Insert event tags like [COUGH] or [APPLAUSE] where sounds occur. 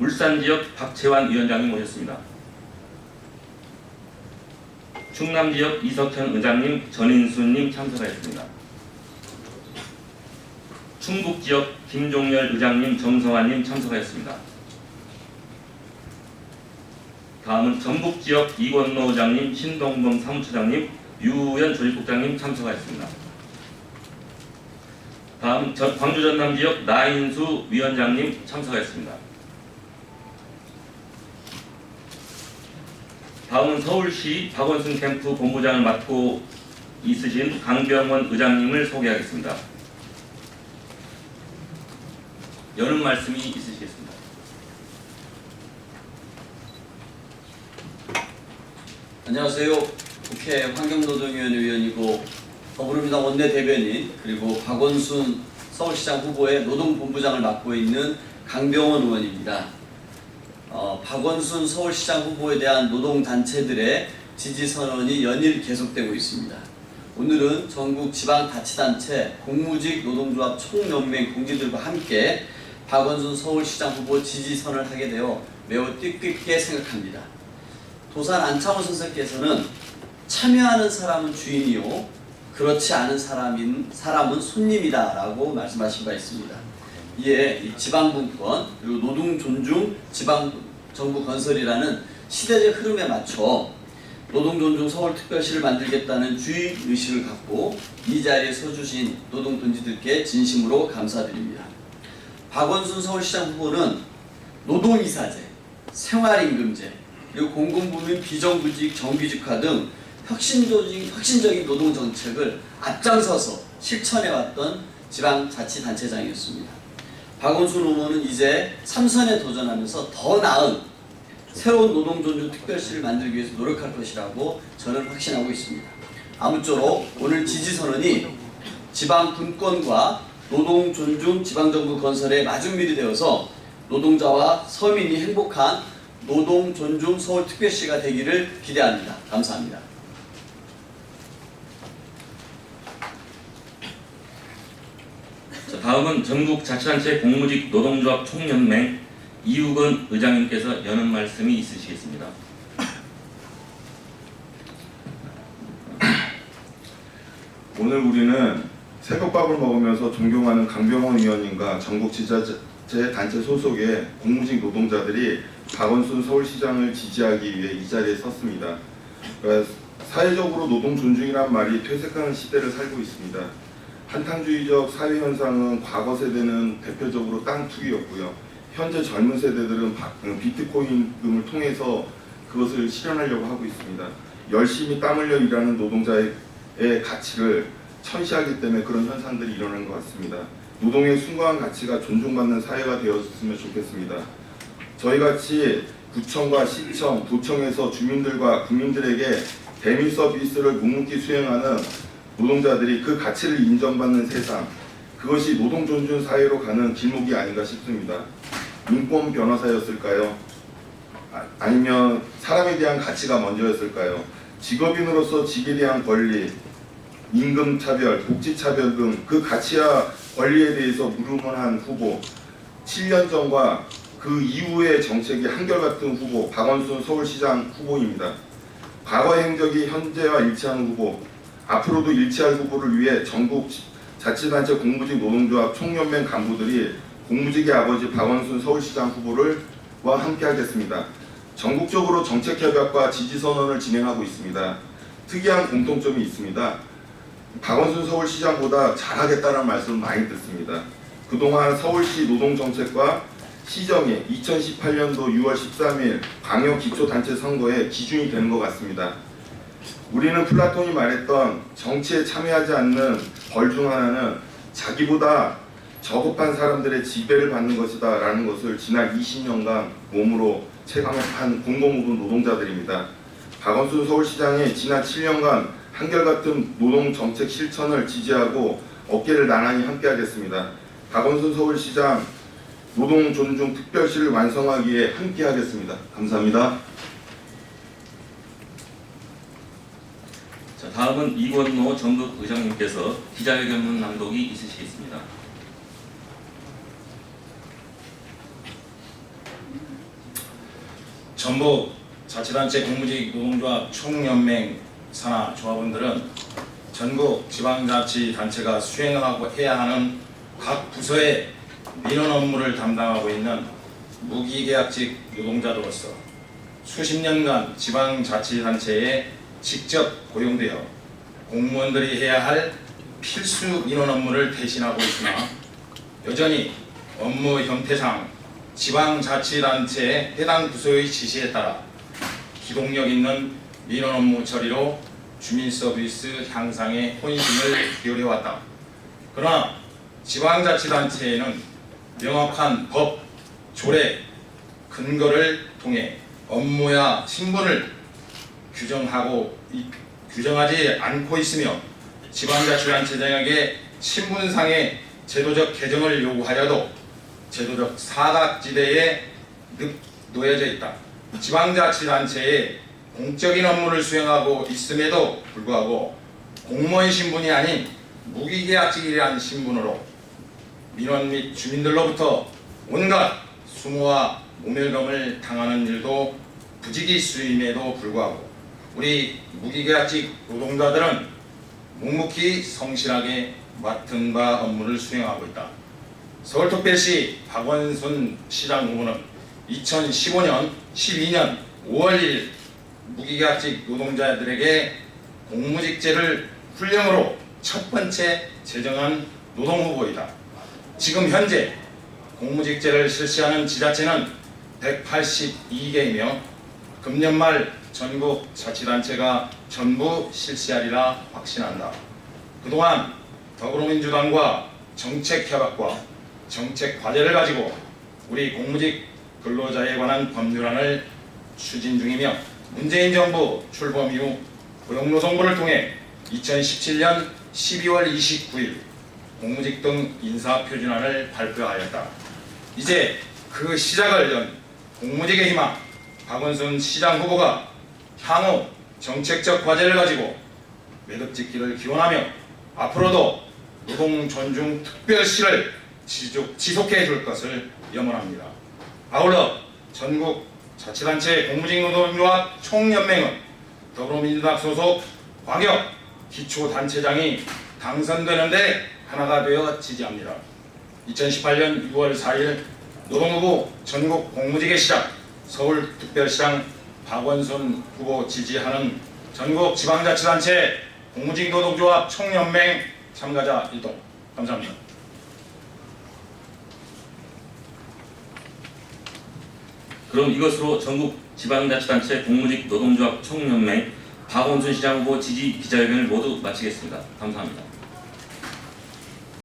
울산 지역 박채환 위원장님 모셨습니다. 충남 지역 이석현 의장님, 전인수님 참석하였습니다. 충북 지역 김종열 의장님, 정성환님 참석하였습니다. 다음은 전북 지역 이권노 의장님, 신동범 사무처장님, 유우현 조직국장님 참석하였습니다. 다음 전- 광주 전남 지역 나인수 위원장님 참석하였습니다. 다음은 서울시 박원순 캠프 본부장을 맡고 있으신 강병원 의장님을 소개하겠습니다. 여는 말씀이 있으시겠습니다. 안녕하세요. 국회 환경노동위원회 위원이고 더불어민주당 원내대변인 그리고 박원순 서울시장 후보의 노동본부장을 맡고 있는 강병원 의원입니다. 어, 박원순 서울시장 후보에 대한 노동단체들의 지지 선언이 연일 계속되고 있습니다. 오늘은 전국 지방 자치단체 공무직 노동조합 총연맹 동지들과 함께 박원순 서울시장 후보 지지 선언을 하게 되어 매우 뜻깊게 생각합니다. 도산 안창호 선생께서는 참여하는 사람은 주인이요 그렇지 않은 사람인 사람은 손님이다라고 말씀하신 바 있습니다. 이에 이 지방분권 그리고 노동 존중 지방 정부 건설이라는 시대적 흐름에 맞춰 노동 존중 서울특별시를 만들겠다는 주의 의식을 갖고 이 자리에 서주신 노동 동지들께 진심으로 감사드립니다. 박원순 서울시장 후보는 노동이사제, 생활임금제, 그리고 공공부문 비정규직 정규직화 등 혁신적인, 혁신적인 노동 정책을 앞장서서 실천해왔던 지방자치단체장이었습니다. 박원순 후보는 이제 삼선에 도전하면서 더 나은 새로운 노동 존중 특별시를 만들기 위해서 노력할 것이라고 저는 확신하고 있습니다. 아무쪼록 오늘 지지 선언이 지방 분권과 노동 존중 지방정부 건설의 마중밀이 되어서 노동자와 서민이 행복한 노동 존중 서울특별시가 되기를 기대합니다. 감사합니다. 자, 다음은 전국 자치단체 공무직 노동조합 총연맹 이우건 의장님께서 여는 말씀이 있으시겠습니다. [CLEARS THROAT] 오늘 우리는 새벽밥을 먹으면서 존경하는 강병원 의원님과 전국 지자체 단체 소속의 공무직 노동자들이 박원순 서울시장을 지지하기 위해 이 자리에 섰습니다. 그러니까 사회적으로 노동 존중이란 말이 퇴색하는 시대를 살고 있습니다. 한탕주의적 사회 현상은 과거 세대는 대표적으로 땅 투기였고요. 현재 젊은 세대들은 바- 음, 비트코인금을 통해서 그것을 실현하려고 하고 있습니다. 열심히 땀 흘려 일하는 노동자의 의 가치를 천시하기 때문에 그런 현상들이 일어나는 것 같습니다. 노동의 숭고한 가치가 존중받는 사회가 되었으면 좋겠습니다. 저희 같이 구청과 시청, 도청에서 주민들과 국민들에게 대미 서비스를 묵묵히 수행하는 노동자들이 그 가치를 인정받는 세상, 그것이 노동 존중 사회로 가는 길목이 아닌가 싶습니다. 인권 변호사였을까요? 아, 아니면 사람에 대한 가치가 먼저였을까요? 직업인으로서 직에 대한 권리, 임금 차별, 복지 차별 등 그 가치와 권리에 대해서 물음을 후보 7년 전과 그 이후의 정책이 한결같은 후보 박원순 서울시장 후보입니다. 과거의 행적이 현재와 일치하는 후보 앞으로도 일치할 후보를 위해 전국 자치단체 공무직 노동조합 총연맹 간부들이 공무직의 아버지 박원순 서울시장 후보를 와 함께하겠습니다. 전국적으로 정책 협약과 지지 선언을 진행하고 있습니다. 특이한 공통점이 있습니다. 박원순 서울시장보다 잘하겠다는 말씀을 많이 듣습니다. 그동안 서울시 노동정책과 시정이 2018년도 6월 13일 광역기초단체 선거의 기준이 되는 것 같습니다. 우리는 플라톤이 말했던 정치에 참여하지 않는 벌 중 하나는 자기보다 저급한 사람들의 지배를 받는 것이다 라는 것을 지난 20년간 몸으로 체감한 공공부문 노동자들입니다. 박원순 서울시장이 지난 7년간 한결같은 노동 정책 실천을 지지하고 어깨를 나란히 함께하겠습니다. 박원순 서울시장 노동 존중 특별시를 완성하기에 함께하겠습니다. 감사합니다. 자, 다음은 이권노 전북 의장님께서 기자회견문 낭독이 있으시겠습니다. 전북 자치단체 공무직 노동조합 총연맹 산하 조합원들은 전국 지방자치단체가 수행하고 해야 하는 각 부서의 민원 업무를 담당하고 있는 무기계약직 노동자로서 수십 년간 지방자치단체에 직접 고용되어 공무원들이 해야 할 필수 민원 업무를 대신하고 있으나 여전히 업무 형태상 지방자치단체의 해당 부서의 지시에 따라 기동력 있는 민원 업무 처리로 주민 서비스 향상에 혼심을 기울여왔다. 그러나 지방자치단체에는 명확한 법, 조례, 근거를 통해 업무야 신분을 규정하고 이- 규정하지 않고 있으며 지방자치단체장에게 신분상의 제도적 개정을 요구하여도 제도적 사각지대에 늪 놓여져 있다. 지방자치단체에 공적인 업무를 수행하고 있음에도 불구하고 공무원 신분이 아닌 무기계약직이라는 신분으로 민원 및 주민들로부터 온갖 수모와 모멸감을 당하는 일도 부지기수임에도 불구하고 우리 무기계약직 노동자들은 묵묵히 성실하게 맡은 바 업무를 수행하고 있다. 서울특별시 박원순 시장 후보는 2015년 12년 5월 1일 무기계약직 노동자들에게 공무직제를 훈령으로 첫 번째 제정한 노동 후보이다. 지금 현재 공무직제를 실시하는 지자체는 182개이며 금년 말 전국 자치단체가 전부 실시하리라 확신한다. 그동안 더불어민주당과 정책 협약과 정책 과제를 가지고 우리 공무직 근로자에 관한 법률안을 추진 중이며 문재인 정부 출범 이후 고용노동부를 통해 2017년 12월 29일 공무직 등 인사표준안을 발표하였다. 이제 그 시작을 연 공무직의 희망 박원순 시장 후보가 향후 정책적 과제를 가지고 매듭짓기를 기원하며 앞으로도 노동 존중 특별시를 지속, 지속해 줄 것을 염원합니다. 아울러 전국 자치단체 공무직 노동조합 총연맹은 더불어민주당 소속 광역 기초단체장이 당선되는데 하나가 되어 지지합니다. 2018년 6월 4일 노동부부 전국 공무직의 시작 서울특별시장 박원순 후보 지지하는 전국 지방자치단체 공무직 노동조합 총연맹 참가자 일동 감사합니다. 그럼 이것으로 전국 지방자치단체 공무직 노동조합 총연맹 박원순 시장 후보 지지 기자회견을 모두 마치겠습니다. 감사합니다.